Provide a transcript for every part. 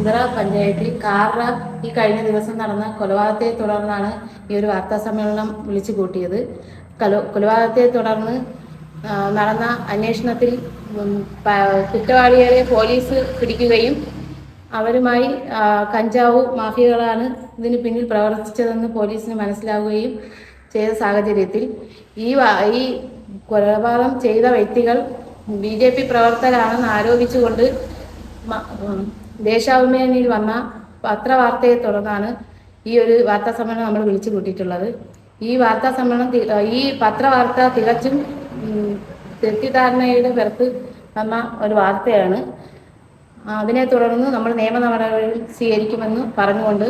ചിതറ പഞ്ചായത്തിൽ കാറ ഈ കഴിഞ്ഞ ദിവസം നടന്ന കൊലപാതകത്തെ തുടർന്നാണ് ഈ ഒരു വാർത്താ സമ്മേളനം വിളിച്ചു കൂട്ടിയത്. കൊലപാതകത്തെ തുടർന്ന് നടന്ന അന്വേഷണത്തിൽ കുറ്റവാളികളെ പോലീസ് പിടിക്കുകയും അവരുമായി കഞ്ചാവ് മാഫിയകളാണ് ഇതിന് പിന്നിൽ പ്രവർത്തിച്ചതെന്ന് പോലീസിന് മനസ്സിലാവുകയും ചെയ്ത സാഹചര്യത്തിൽ ഈ ഈ കൊലപാതകം ചെയ്ത വ്യക്തികൾ ബി ജെ പി പ്രവർത്തകരാണെന്ന് ആരോപിച്ചുകൊണ്ട് ദേശാഭിമാനിയിൽ വന്ന പത്രവാർത്തയെ തുടർന്നാണ് ഈ ഒരു വാർത്താ സമ്മേളനം നമ്മൾ വിളിച്ചു കൂട്ടിയിട്ടുള്ളത്. ഈ വാർത്താ സമ്മേളനം ഈ പത്രവാർത്ത തികച്ചും തെറ്റിദ്ധാരണയുടെ പുറത്ത് വന്ന ഒരു വാർത്തയാണ്. അതിനെ തുടർന്ന് നമ്മൾ നിയമ നടപടികൾ സ്വീകരിക്കുമെന്ന് പറഞ്ഞുകൊണ്ട്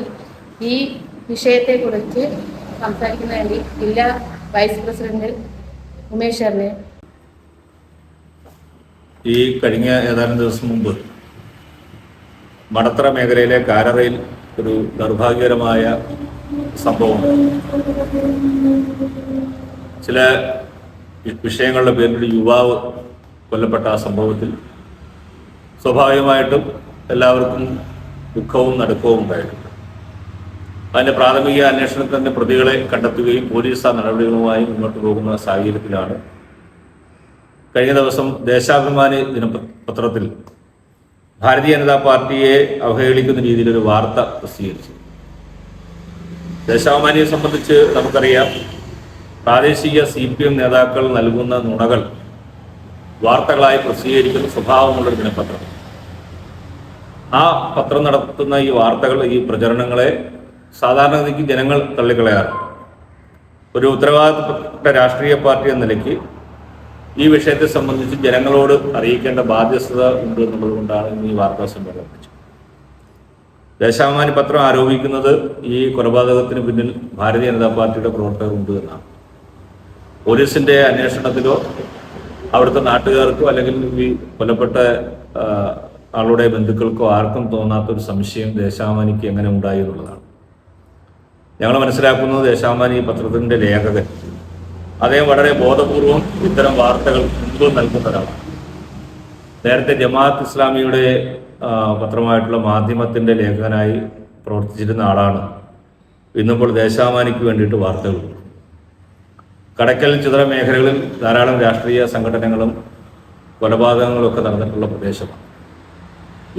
ഈ വിഷയത്തെക്കുറിച്ച് സംസാരിക്കുന്ന വേണ്ടി ജില്ലാ വൈസ് പ്രസിഡന്റ് ഉമേഷ് ഈ കഴിഞ്ഞ ഏതാനും ദിവസം മുമ്പ് മടത്തറ മേഖലയിലെ കാരറയിൽ ഒരു ദൗർഭാഗ്യകരമായ സംഭവം ചില വിഷയങ്ങളുടെ പേരിൽ യുവാവ് കൊല്ലപ്പെട്ട ആ സംഭവത്തിൽ സ്വാഭാവികമായിട്ടും എല്ലാവർക്കും ദുഃഖവും നടുക്കവും ഉണ്ടായിട്ടുണ്ട്. അതിന്റെ പ്രാഥമിക അന്വേഷണത്തിൽ തന്നെ പ്രതികളെ കണ്ടെത്തുകയും പോലീസ് ആ നടപടികളുമായി മുന്നോട്ട് പോകുന്ന സാഹചര്യത്തിലാണ്. കഴിഞ്ഞ ദിവസം ദേശാഭിമാനി ദിനപത്രത്തിൽ ഭാരതീയ ജനതാ പാർട്ടിയെ അവഹേളിക്കുന്ന രീതിയിലൊരു വാർത്ത പ്രസിദ്ധീകരിച്ചു. ദേശാഭിമാനിയെ സംബന്ധിച്ച് നമുക്കറിയാം പ്രാദേശിക സി പി എം നേതാക്കൾ നൽകുന്ന നുണകൾ വാർത്തകളായി പ്രസിദ്ധീകരിക്കുന്ന സ്വഭാവമുള്ളൊരു ദിനപത്രം. ആ പത്രം നടത്തുന്ന ഈ വാർത്തകൾ ഈ പ്രചരണങ്ങളെ സാധാരണഗതിക്ക് ജനങ്ങൾ തള്ളിക്കളയാറുണ്ട്. ഒരു ഉത്തരവാദിത്തപ്പെട്ട രാഷ്ട്രീയ പാർട്ടി എന്ന നിലയ്ക്ക് ഈ വിഷയത്തെ സംബന്ധിച്ച് ജനങ്ങളോട് അറിയിക്കേണ്ട ബാധ്യസ്ഥത ഉണ്ട് എന്നുള്ളത് കൊണ്ടാണ് ഇന്ന് ഈ വാർത്താ സമ്മേളനം വിളിച്ചത് ദേശാഭിമാനി പത്രം ആരോപിക്കുന്നത് ഈ കൊലപാതകത്തിന് പിന്നിൽ ഭാരതീയ ജനതാ പാർട്ടിയുടെ പ്രവർത്തകർ ഉണ്ട് എന്നാണ്. പോലീസിന്റെ അന്വേഷണത്തിലോ അവിടുത്തെ നാട്ടുകാർക്കോ അല്ലെങ്കിൽ ഈ കൊല്ലപ്പെട്ട ആളുടെ ബന്ധുക്കൾക്കോ ആർക്കും തോന്നാത്ത ഒരു സംശയം ദേശാഭിമാനിക്ക് എങ്ങനെ ഉണ്ടായി എന്നുള്ളതാണ്. ഞങ്ങൾ മനസ്സിലാക്കുന്നത് ദേശാഭിമാനി പത്രത്തിന്റെ ലേഖകൻ അദ്ദേഹം വളരെ ബോധപൂർവം ഇത്തരം വാർത്തകൾ മുൻപ് നൽകുന്ന ഒരാളാണ് നേരത്തെ ജമാഅത്ത് ഇസ്ലാമിയുടെ പത്രമായിട്ടുള്ള മാധ്യമത്തിന്റെ ലേഖകനായി പ്രവർത്തിച്ചിരുന്ന ആളാണ്. ഇന്നിപ്പോൾ ദേശാഭിമാനിക്ക് വേണ്ടിയിട്ട് വാർത്തകൾ കടക്കൽ ചിതറ മേഖലകളിൽ ധാരാളം രാഷ്ട്രീയ സംഘടനകളും കൊലപാതകങ്ങളും ഒക്കെ നടന്നിട്ടുള്ള പ്രദേശമാണ്.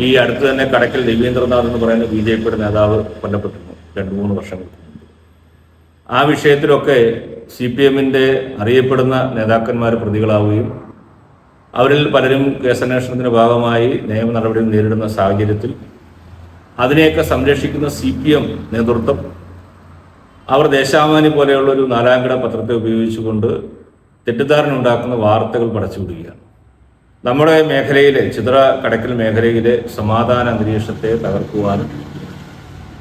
ഈ അടുത്ത് തന്നെ കടക്കൽ രവീന്ദ്രനാഥ് എന്ന് പറയുന്ന ബി ജെ പിയുടെ നേതാവ് കൊല്ലപ്പെട്ടിരുന്നു. രണ്ട് മൂന്ന് വർഷങ്ങൾക്ക് ആ വിഷയത്തിലൊക്കെ സി പി എമ്മിന്റെ അറിയപ്പെടുന്ന നേതാക്കന്മാർ പ്രതികളാവുകയും അവരിൽ പലരും കേസന്വേഷണത്തിന്റെ ഭാഗമായി നിയമ നടപടികൾ നേരിടുന്ന സാഹചര്യത്തിൽ അതിനെയൊക്കെ സംരക്ഷിക്കുന്ന സി പി എം നേതൃത്വം അവർ ദേശാഭിമാനി പോലെയുള്ള ഒരു നാലാംകിട പത്രത്തെ ഉപയോഗിച്ചുകൊണ്ട് തെറ്റിദ്ധാരണ ഉണ്ടാക്കുന്ന വാർത്തകൾ പടച്ചുവിടുകയാണ്. നമ്മുടെ മേഖലയിലെ ചിത്ര കടക്കൽ മേഖലയിലെ സമാധാന അന്തരീക്ഷത്തെ തകർക്കുവാനും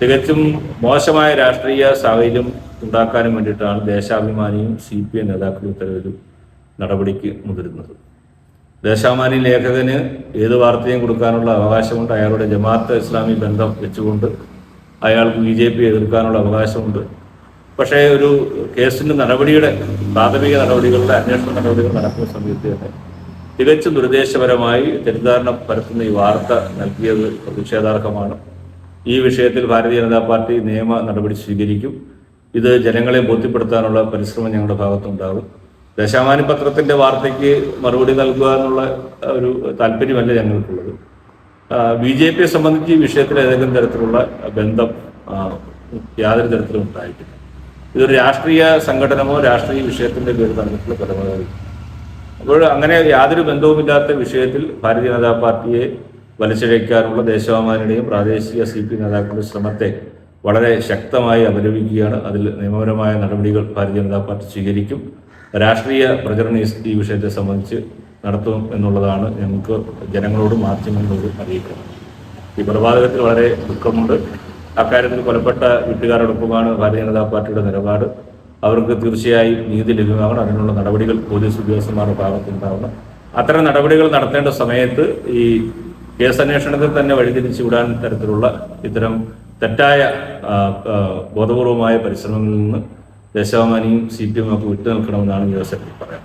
തികച്ചും മോശമായ രാഷ്ട്രീയ സാഹചര്യം ഉണ്ടാക്കാനും വേണ്ടിയിട്ടാണ് ദേശാഭിമാനിയും സി പി എം നേതാക്കളും ഇത്തരമൊരു നടപടിക്ക് മുതിരുന്നത്. ദേശാഭിമാനി ലേഖകന് ഏത് വാർത്തയും കൊടുക്കാനുള്ള അവകാശമുണ്ട്. അയാളുടെ ജമാഅത്ത് ഇസ്ലാമി ബന്ധം വെച്ചുകൊണ്ട് അയാൾക്ക് ബി ജെ പി എതിർക്കാനുള്ള അവകാശമുണ്ട്. പക്ഷേ ഒരു കേസിന്റെ നടപടിയുടെ പ്രാഥമിക നടപടികളുടെ അന്വേഷണ നടപടികൾ നടക്കുന്ന സമയത്ത് തന്നെ തികച്ചും ദുരുദ്ദേശപരമായി തെറ്റിദ്ധാരണ പരത്തുന്ന ഈ വാർത്ത നൽകിയത് പ്രതിഷേധാർഹമാണ്. ഈ വിഷയത്തിൽ ഭാരതീയ ജനതാ പാർട്ടി നിയമ നടപടി സ്വീകരിക്കും. ഇത് ജനങ്ങളെ ബോധ്യപ്പെടുത്താനുള്ള പരിശ്രമം ഞങ്ങളുടെ ഭാഗത്തുണ്ടാകും. ദശാമാനി പത്രത്തിന്റെ വാർത്തയ്ക്ക് മറുപടി നൽകുക എന്നുള്ള ഒരു താല്പര്യമല്ല ഞങ്ങൾക്കുള്ളത്. ബി ജെ പിയെ സംബന്ധിച്ച് ഈ വിഷയത്തിൽ ഏതെങ്കിലും തരത്തിലുള്ള ബന്ധം യാതൊരു തരത്തിലും ഉണ്ടായിട്ടില്ല. ഇതൊരു രാഷ്ട്രീയ സംഘടനമോ രാഷ്ട്രീയ വിഷയത്തിന്റെ പേരിൽ നടന്നിട്ടുള്ള പരമാവധി അപ്പോൾ അങ്ങനെ യാതൊരു ബന്ധവുമില്ലാത്ത വിഷയത്തിൽ ഭാരതീയ ജനതാ പാർട്ടിയെ വലിച്ചിഴയ്ക്കാനുള്ള ദേശാഭിമാനിയുടെയും പ്രാദേശിക സി പി നേതാക്കളുടെ ശ്രമത്തെ വളരെ ശക്തമായി അപലപിക്കുകയാണ്. അതിൽ നിയമപരമായ നടപടികൾ ഭാരതീയ ജനതാ പാർട്ടി സ്വീകരിക്കും. രാഷ്ട്രീയ പ്രചരണം ഈ- വിഷയത്തെ സംബന്ധിച്ച് നടത്തും എന്നുള്ളതാണ് ഞങ്ങൾക്ക് ജനങ്ങളോട് മാധ്യമങ്ങളോട് അറിയിക്കുന്നത്. ഈ കൊലപാതകത്തിൽ വളരെ ദുഃഖമുണ്ട്. അക്കാര്യത്തിൽ കൊലപ്പെട്ട വീട്ടുകാരോടൊപ്പമാണ് ഭാരതീയ ജനതാ പാർട്ടിയുടെ നിലപാട്. അവർക്ക് തീർച്ചയായും നീതി ലഭ്യമാകണം അതിനുള്ള നടപടികൾ പോലീസ് ഉദ്യോഗസ്ഥന്മാരുടെ ഭാഗത്തുണ്ടാവണം. അത്തരം നടപടികൾ നടത്തേണ്ട സമയത്ത് ഈ കേസന്വേഷണത്തിൽ തന്നെ വഴിതിരിച്ചു വിടാൻ തരത്തിലുള്ള ഇത്തരം തെറ്റായ ബോധപൂർവമായ പരിശ്രമങ്ങളിൽ നിന്ന് ദേശാഭിമാനിയും സി പി എമ്മും ഒക്കെ വിട്ടു നിൽക്കണമെന്നാണ് ഈ അവസരത്തിൽ പറയാം